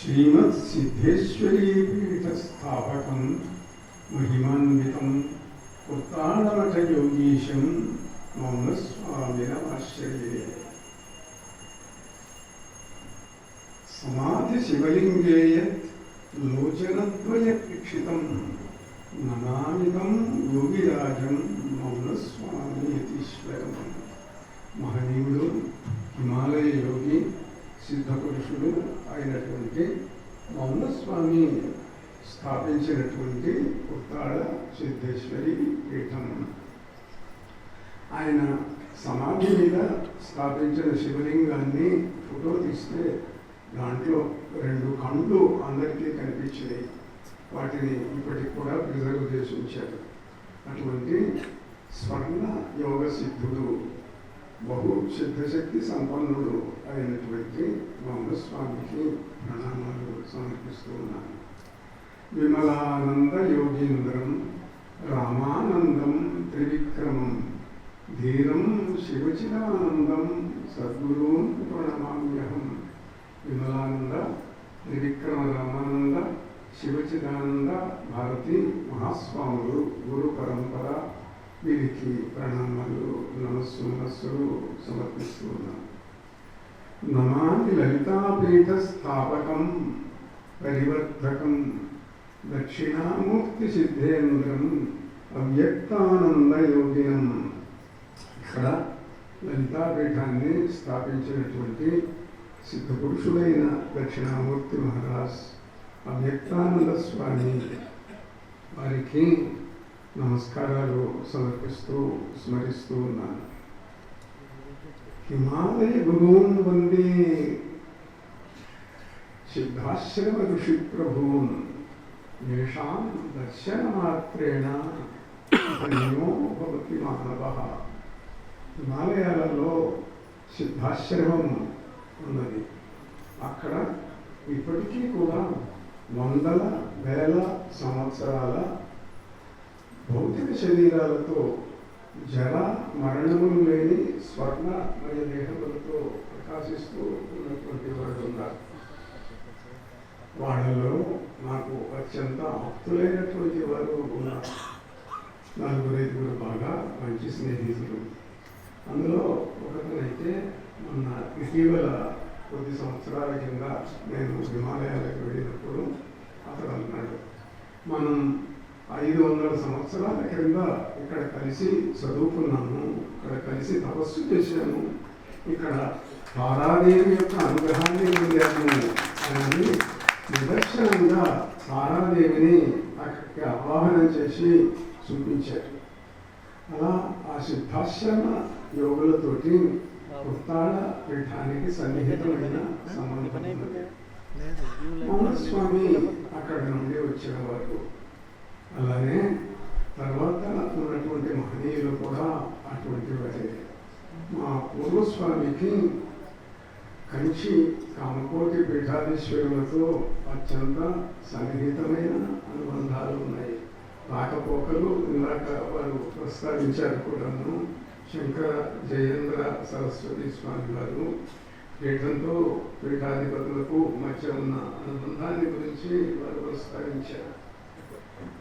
శ్రీమత్ సిద్ధేశ్వరీ పీఠస్థాపకం మహిమాన్వితం ఉత్తానమఠ యోగీశం మమ స్వామినమాశ్రయే సమాధి శివలింగే లోచనద్వయక్షితం నమామిదం యోగిరాజం మౌన స్వామి యతీశ్వరం మహనీయుడు హిమాలయ యోగి సిద్ధపురుషుడు అయినటువంటి మౌనస్వామి స్థాపించినటువంటి ఉత్తాడ సిద్ధేశ్వరి పీఠం. ఆయన సమాధి మీద స్థాపించిన శివలింగాన్ని ఫోటో తీస్తే దాంట్లో రెండు కండ్లు అందరికీ కనిపించినాయి. వాటిని ఇప్పటికి కూడా ప్రిజర్వ్ చేసి ఉంచారు అటువంటి స్వర్ణ యోగ సిద్ధుడు బహు సిద్ధశక్తి సంపన్నుడు అయినటువంటి మౌనస్వామికి ప్రణామాలు సమర్పిస్తూ ఉన్నాను. విమలానంద యోగీంద్రం రామానందం త్రివిక్రమం ధీరం శివచిదానందం సద్గురుం ప్రణమామ్యహం. విమలానంద త్రివిక్రమ రామానంద శివచిదానంద భారతి మహాస్వాములు గురు పరంపర వీరికి ప్రణామాలు నమస్సు నమస్సులు సమర్పిస్తూ ఉన్నాను. నమామి లలితాపీఠ స్థాపకం పరివర్ధకం దక్షిణామూర్తి సిద్ధేంద్రం అవ్యక్తానందయోగినం. ఇక్కడ లలితాపీఠాన్ని స్థాపించినటువంటి సిద్ధపురుషుడైన దక్షిణామూర్తి మహారాజ్ అవ్యక్తానంద స్వామి వారికి నమస్కారాలు సమర్పిస్తూ స్మరిస్తూ ఉన్నాను. హిమాలయ గురువున్ వందే సిద్ధాశ్రమ ఋషి ప్రభువున్ येषां దర్శనమాత్రేణ ధన్యో భవతి మానవ హిమాలయాలలో సిద్ధాశ్రమం ఉన్నది. అక్కడ ఇప్పటికీ కూడా వందల వేల సంవత్సరాల భౌతిక శరీరాలతో జల మరణము లేని స్వర్ణమయ దేహములతో ప్రకాశిస్తూ ఉన్నటువంటి వాడు ఉన్నారు. వాళ్ళలో నాకు అత్యంత ఆప్తులైనటువంటి వారు ఉన్నారు. నలుగురు ఐదుగురు బాగా మంచి స్నేహితులు. అందులో ఒకతనైతే మొన్న ఇటీవల కొద్ది సంవత్సరాల కింద నేను హిమాలయాలకు వెళ్ళినప్పుడు అతడు అన్నాడు మనం ఐదు వందల సంవత్సరాల క్రింద ఇక్కడ కలిసి చదువుకున్నాము ఇక్కడ కలిసి తపస్సు చేశాము. ఇక్కడ తారాదేవి యొక్క అనుగ్రహాన్ని పొందాము అని నిదర్శనంగా తారాదేవిని అక్కడికి ఆవాహనం చేసి చూపించారు. అలా ఆ సిద్ధాశ్రమ యోగులతోటి ఉత్తాడ పీఠానికి సన్నిహితమైన సంబంధం ఉన్నది మౌనస్వామి అక్కడ నుండి వచ్చిన వారు అలానే తర్వాత ఉన్నటువంటి మహనీయులు కూడా అటువంటి వారే. మా పూర్వస్వామికి కంచి కామకోటి పీఠాధీశ్వరులతో అత్యంత సన్నిహితమైన అనుబంధాలు ఉన్నాయి. రాకపోకలు ఇందాక వారు ప్రస్తావించారు కూడాను. శంకర జయేంద్ర సరస్వతి స్వామి వారు పీఠంతో పీఠాధిపతులకు మధ్య ఉన్న అనుబంధాన్ని గురించి వారు ప్రస్తావించారు.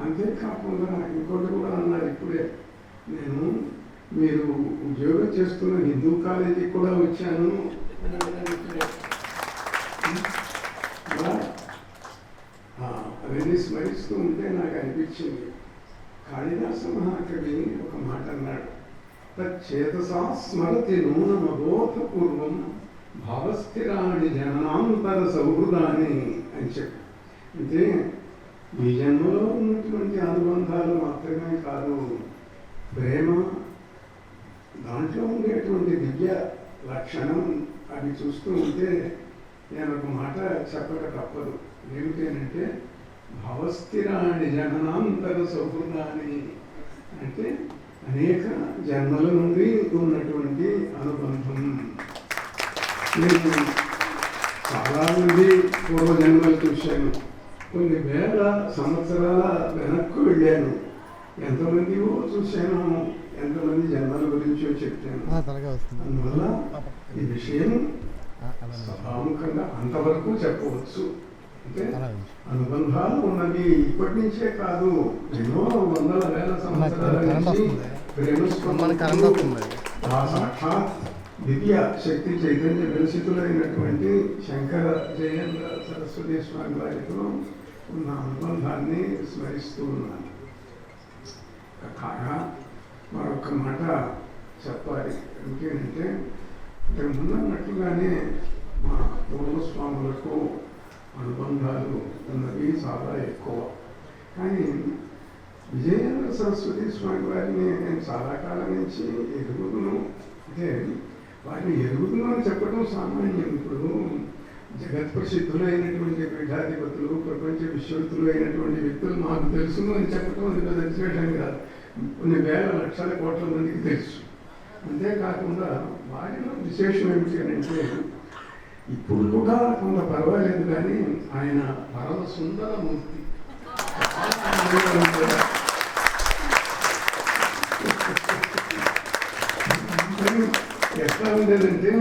అంతేకాకుండా ఇంకోటి కూడా అన్నారు ఇప్పుడే. నేను మీరు ఉద్యోగం చేస్తున్న హిందూ కాలేజీకి కూడా వచ్చాను. అవన్నీ స్మరిస్తూ ఉంటే నాకు అనిపించింది. కాళిదాస మహాకవి ఒక మాట అన్నాడు. తచ్చేతసా స్మరతి నూనమబోధపూర్వం భావస్థిరాణి జననాంతర సౌహృదాన్ని అని చెప్పి అంటే ఈ జన్మలో ఉన్నటువంటి అనుబంధాలు మాత్రమే కాదు. ప్రేమ దాంట్లో ఉండేటువంటి దివ్య లక్షణం అవి చూస్తూ ఉంటే నేను ఒక మాట చెప్పక తప్పదు. ఏమిటంటే భవస్థిరాణి జననాంతర సౌహృదాన్ని అంటే అనేక జన్మల నుండి ఉన్నటువంటి అనుబంధం. నేను చాలా మంది పూర్వజన్మలు చూశాను. కొన్ని వేల సంవత్సరాల వెనక్కు వెళ్ళాను. ఎంతమందివో చూశాను ఎంతమంది జన్మల గురించో వస్తుంది. అందువల్ల ఈ విషయం సభాముఖంగా అంతవరకు చెప్పవచ్చు. అంటే అనుబంధాలు ఉన్నవి ఇప్పటి నుంచే కాదు ఎన్నో వందల వేల సంవత్సరాల నుంచి ఆ సాక్షాత్ దివ్య శక్తి చైతన్య విలసితులైనటువంటి శంకర జయేంద్ర సరస్వతి స్వామి వారితో ఉన్న అనుబంధాన్ని స్మరిస్తూ ఉన్నాను. కాగా మరొక మాట చెప్పాలి. ఇంకేంటంటే ఇక్కడ ముందన్నట్లుగానే మా పూర్వస్వాములకు అనుబంధాలు ఉన్నవి చాలా ఎక్కువ. కానీ విజయేంద్ర సరస్వతి స్వామి వారిని నేను చాలా కాలం నుంచి ఎరుగుదును అంటే వారిని ఎరుగుదును అని చెప్పడం సామాన్యం. ఇప్పుడు జగత్ ప్రసిద్ధులైనటువంటి పీఠాధిపతులు ప్రపంచ విశ్వతులు అయినటువంటి వ్యక్తులు మాకు తెలుసును అని చెప్పడం అందులో పెద్ద కాదు. కొన్ని వేల లక్షల కోట్ల మందికి తెలుసు. అంతేకాకుండా వారిలో విశేషం ఏమిటి అని అంటే ఇప్పుడు కూడా కొంత పర్వాలేదు కానీ ఆయన పరమ సుందర మూర్తి. ఎట్లా ఉండేదంటే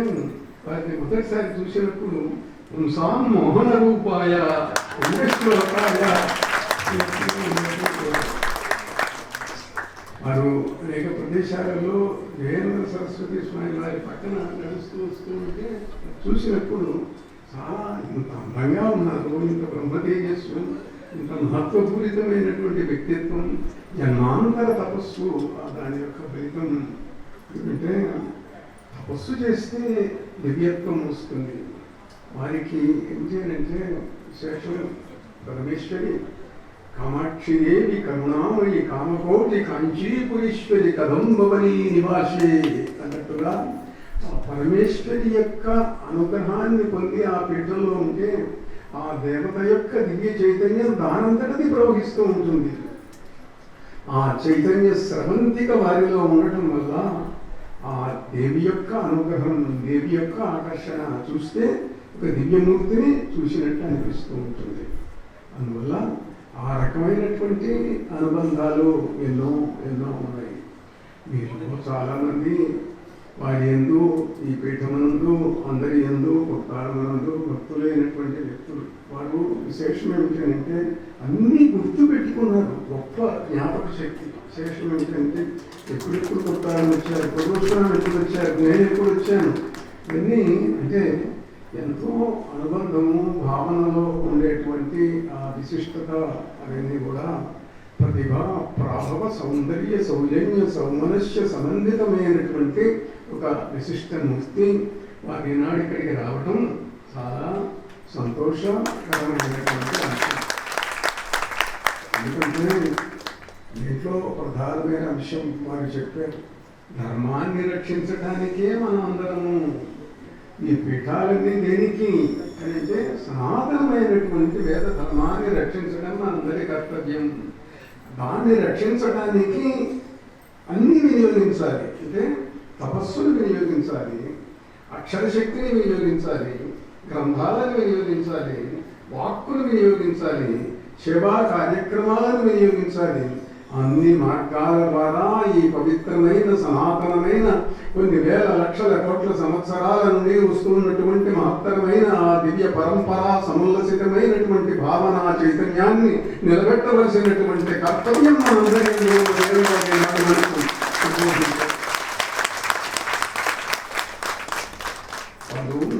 వారిని మొదటిసారి చూసినప్పుడు సాం మోహన రూపాయ ఉమేశ్వరాయ వారు అనేక ప్రదేశాలలో జయేంద్ర సరస్వతి స్వామి వారి పక్కన నడుస్తూ వస్తూ ఉంటే చూసినప్పుడు చాలా ఇంత అందంగా ఉన్నారు ఇంత బ్రహ్మతేజస్సు ఇంత మహత్వపూరితమైనటువంటి వ్యక్తిత్వం జన్మాంతర తపస్సు దాని యొక్క ఫలితం. ఏంటంటే తపస్సు చేస్తే దివ్యత్వం వస్తుంది. వారికి ఏం చేయాలంటే విశేషం పరమేశ్వరి కామాక్షి దేవి కరుణామయి కామకోటి కాంచీపురీశ్వరి కదంబవని నివాసే అన్నట్టుగా ఆ పరమేశ్వరి యొక్క అనుగ్రహాన్ని పొంది ఆ పీఠంలో ఉంటే ఆ దేవత యొక్క దివ్య చైతన్యం దానంతటది ప్రవహిస్తూ ఉంటుంది. ఆ చైతన్య స్రవంతిక వారిలో ఉండటం వల్ల ఆ దేవి యొక్క అనుగ్రహం దేవి యొక్క ఆకర్షణ చూస్తే ఒక దివ్యమూర్తిని చూసినట్టు అనిపిస్తూ ఉంటుంది. అందువల్ల ఆ రకమైనటువంటి అనుబంధాలు ఎన్నో ఎన్నో ఉన్నాయి. మీరు చాలామంది వారి ఎందు ఈ పీఠమునందు అందరి ఎందు కొట్టాలనందు భక్తులైనటువంటి వ్యక్తులు. వారు విశేషం ఏమిటంటే అన్నీ గుర్తు పెట్టుకున్నారు. గొప్ప జ్ఞాపక శక్తి. విశేషం ఏమిటంటే ఎప్పుడెప్పుడు కొట్టాలని వచ్చారు ప్రదోషణం ఎప్పుడు వచ్చారు నేను ఎప్పుడు వచ్చాను ఇవన్నీ అంటే ఎంతో అనుబంధము భావనలో ఉండేటువంటి ఆ విశిష్టత అవన్నీ కూడా ప్రతిభ ప్రాభవ సౌందర్య సౌజన్య సౌమనస్య సంబంధితమైనటువంటి ఒక విశిష్ట మూర్తి వారి నాడు ఇక్కడికి రావటం చాలా సంతోషకరమైనటువంటి అంశం. ఎందుకంటే దీంట్లో ప్రధానమైన అంశం వారు చెప్పారు ధర్మాన్ని రక్షించడానికే మనం అందరము ఈ పీఠాలన్నీ దేనికి అంటే సనాతనమైనటువంటి వేద ధర్మాన్ని రక్షించడం అందరి కర్తవ్యం. దాన్ని రక్షించడానికి అన్ని వినియోగించాలి. అంటే తపస్సును వినియోగించాలి అక్షరశక్తిని వినియోగించాలి గ్రంథాలను వినియోగించాలి వాక్కును వినియోగించాలి సేవా కార్యక్రమాలను వినియోగించాలి. అన్ని మార్గాల ద్వారా ఈ పవిత్రమైన సనాతనమైన కొన్ని వేల లక్షల కోట్ల సంవత్సరాల నుండి వస్తున్నటువంటి మహత్తరమైన ఆ దివ్య పరంపర సముల్లసితమైనటువంటి భావన చైతన్యాన్ని నిలబెట్టవలసినటువంటి కర్తవ్యం మనందరికీ దేవుడి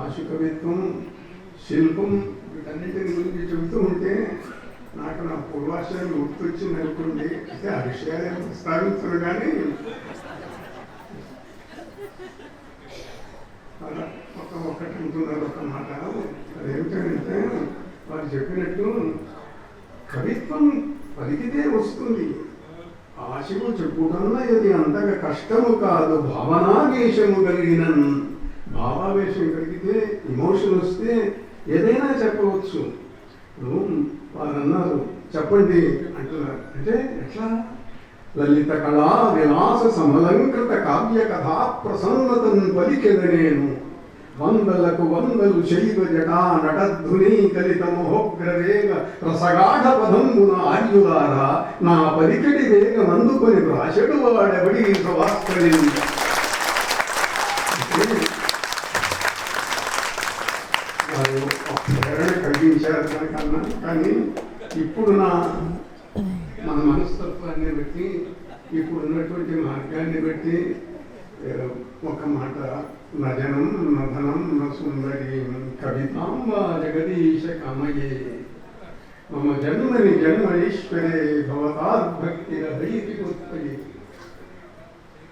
ఆశుకవిత్వం శిల్పం వీటన్నిటిని గురించి చెబుతూ ఉంటే నాకు నా గుర్తొచ్చి గుర్తొచ్చింది అనుకోండి అంటే ఆ విషయాలు ప్రస్తావించరు కానీ అలా ఒక ఒకటి ఉంటున్నారు ఒక మాట. అదేమిటంటే వారు చెప్పినట్టు కవిత్వం పలికితే వస్తుంది. ఆశము చెప్పుకన్నా ఇది అంతగా కష్టము కాదు. భావనావేశము కలిగిన. భావావేశం కలిగితే ఇమోషన్ వస్తే ఏదైనా చెప్పవచ్చు. ఇప్పుడు వారు అన్నారు చెప్పండి అంటున్నారు. అంటే ఎట్లా? లలిత కళా విలాస సమలంకృత కావ్య కథా ప్రసన్నతను పలికెద నేను. వందలకు వందలు శైవ జటా నటధ్వని కలిత మహోగ్రవేగ రసగాఢ పదంబున ఆర్యులారా నా పలికటి వేగ నందుకొని రాశడు వాడెవడి వాస్తవ్యం వారు ఒక ప్రేరణ కలిగించారు దానికన్నా కానీ ఇప్పుడు నా మన మనస్తత్వాన్ని బట్టి ఇప్పుడు ఉన్నటువంటి మార్గాన్ని బట్టి ఒక మాట నజనం నధనం న సుందరి కవితాం జగదీశ కమయే. మమ జన్మని జన్మనీశ్వరే భవతాద్భక్తిరహైతి ఉత్పయే